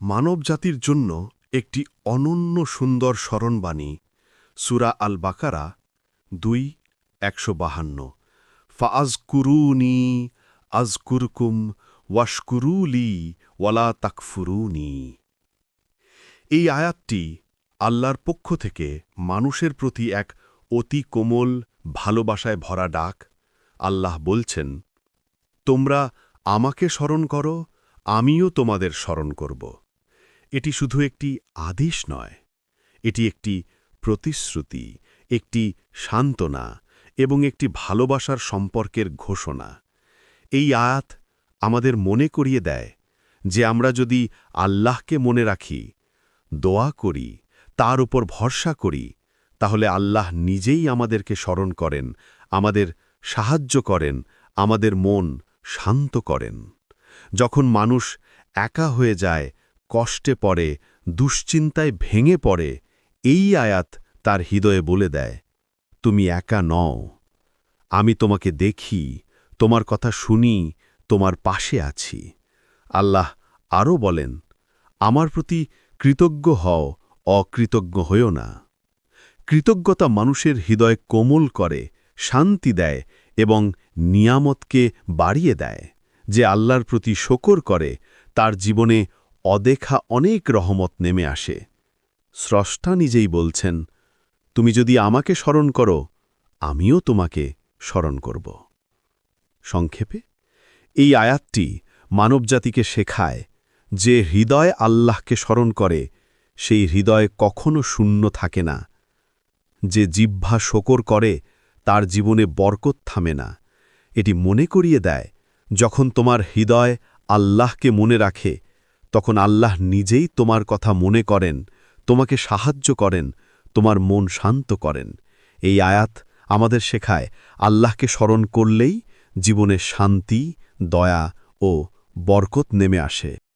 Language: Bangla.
মানবজাতির জন্য একটি অনন্য সুন্দর স্মরণবাণী, সুরা আল বাকারা দুই, একশো বাহান্ন। ফাআজকুরুনি আজকুরকুম ওয়াশকুরুলি ওয়ালা তাকফুরুনি। এই আয়াতটি আল্লাহর পক্ষ থেকে মানুষের প্রতি এক অতি কোমল ভালোবাসায় ভরা ডাক। আল্লাহ বলছেন, তোমরা আমাকে স্মরণ করো, আমিও তোমাদের স্মরণ করব। এটি শুধু একটি আদেশ নয়, এটি একটি প্রতিশ্রুতি, একটি সান্ত্বনা এবং একটি ভালোবাসার সম্পর্কের ঘোষণা। এই আয়াত আমাদের মনে করিয়ে দেয় যে আমরা যদি আল্লাহকে মনে রাখি, দোয়া করি, তার উপর ভরসা করি, তাহলে আল্লাহ নিজেই আমাদেরকে স্মরণ করেন, আমাদের সাহায্য করেন, আমাদের মন শান্ত করেন। যখন মানুষ একা হয়ে যায় কষ্টে পড়ে, দুশ্চিন্তায় ভেঙে পড়ে, এই আয়াত তার হৃদয়ে বলে দেয়, তুমি একা নও। আমি তোমাকে দেখি, তোমার কথা শুনি, তোমার পাশে আছি। আল্লাহ আরও বলেন, আমার প্রতি কৃতজ্ঞ হও, অকৃতজ্ঞ হইও না। কৃতজ্ঞতা মানুষের হৃদয় কোমল করে, শান্তি দেয় এবং নিয়ামতকে বাড়িয়ে দেয়, যে আল্লাহর প্রতি শকর করে, তার জীবনে অদেখা অনেক রহমত নেমে আসে। স্রষ্টা নিজেই বলছেন, তুমি যদি আমাকে স্মরণ করো, আমিও তোমাকে স্মরণ করব। সংক্ষেপে, এই আয়াতটি মানবজাতিকে শেখায় যে হৃদয় আল্লাহকে স্মরণ করে, সেই হৃদয় কখনো শূন্য থাকে না। যে জিহ্বা শকর করে, তার জীবনে বরকত থামে না। এটি মনে করিয়ে দেয়, যখন তোমার হৃদয় আল্লাহকে মনে রাখে তখন আল্লাহ নিজেই তোমার কথা মনে করেন, তোমাকে সাহায্য করেন, তোমার মন শান্ত করেন। এই আয়াত আমাদের শেখায়, আল্লাহকে স্মরণ করলেই জীবনে শান্তি, দয়া ও বরকত নেমে আসে।